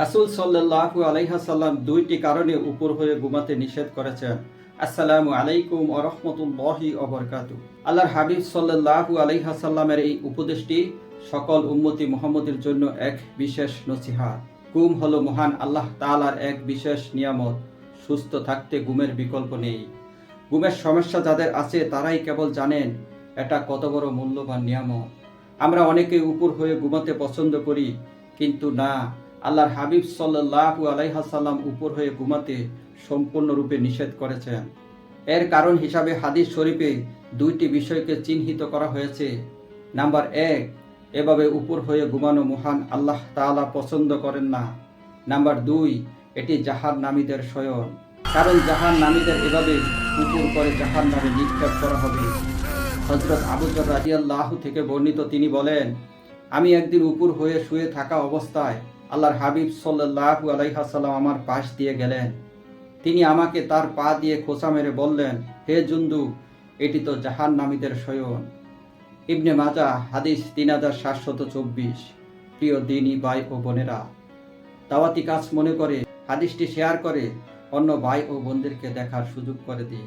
রাসুল সাল্লাহু আলাইহাসাল্লাম দুইটি কারণে উপর হয়ে ঘুমাতে নিষেধ করেছেন। আসসালামু আলাইকুম ও রহমতুল্লাহি অবরকাতু আল্লাহর হাবিব সাল্লাহু আলাইহাসাল্লামের এই উপদেশটি সকল উম্মতি মোহাম্মদের জন্য এক বিশেষ নসিহা। ঘুম হলো মহান আল্লাহ তাআলার এক বিশেষ নিয়ামত। সুস্থ থাকতে ঘুমের বিকল্প নেই। ঘুমের সমস্যা যাদের আছে তারাই কেবল জানেন, এটা কত বড় মূল্যবান নিয়ামত। আমরা অনেকে উপর হয়ে ঘুমাতে পছন্দ করি, কিন্তু না আল্লাহর হাবিব সাল্লাহু আলাইহাসাল্লাম উপর হয়ে ঘুমাতে সম্পূর্ণরূপে নিষেধ করেছেন। এর কারণ হিসাবে হাদিস শরীফে দুইটি বিষয়কে চিহ্নিত করা হয়েছে। নাম্বার এক, এভাবে উপর হয়ে ঘুমানো মহান আল্লাহ তাআলা পছন্দ করেন না। নাম্বার দুই, এটি জাহার নামীদের শয়ন। কারণ জাহান নামীদের এভাবে উপর করে জাহান নামে নিক্ষেপ করা হবে। হজরত আবুজর রাজিয়াল্লাহ থেকে বর্ণিত তিনি বলেন আমি একদিন উপর হয়ে শুয়ে থাকা অবস্থায় আল্লাহর হাবিব সাল্লাহু আলাইহাসাল্লাম আমার পাশ দিয়ে গেলেন। তিনি আমাকে তার পা দিয়ে খোঁচা মেরে বললেন, হে জুন্দু, এটি তো জাহান নামীদের শয়ন। ইবনে মাজা হাদিস তিন হাজার সাতশত চব্বিশ। প্রিয় দিনী, ভাই ও বোনেরা, দাওয়াতি কাজ মনে করে হাদিসটি শেয়ার করে অন্য ভাই ও বোনদেরকে দেখার সুযোগ করে দিই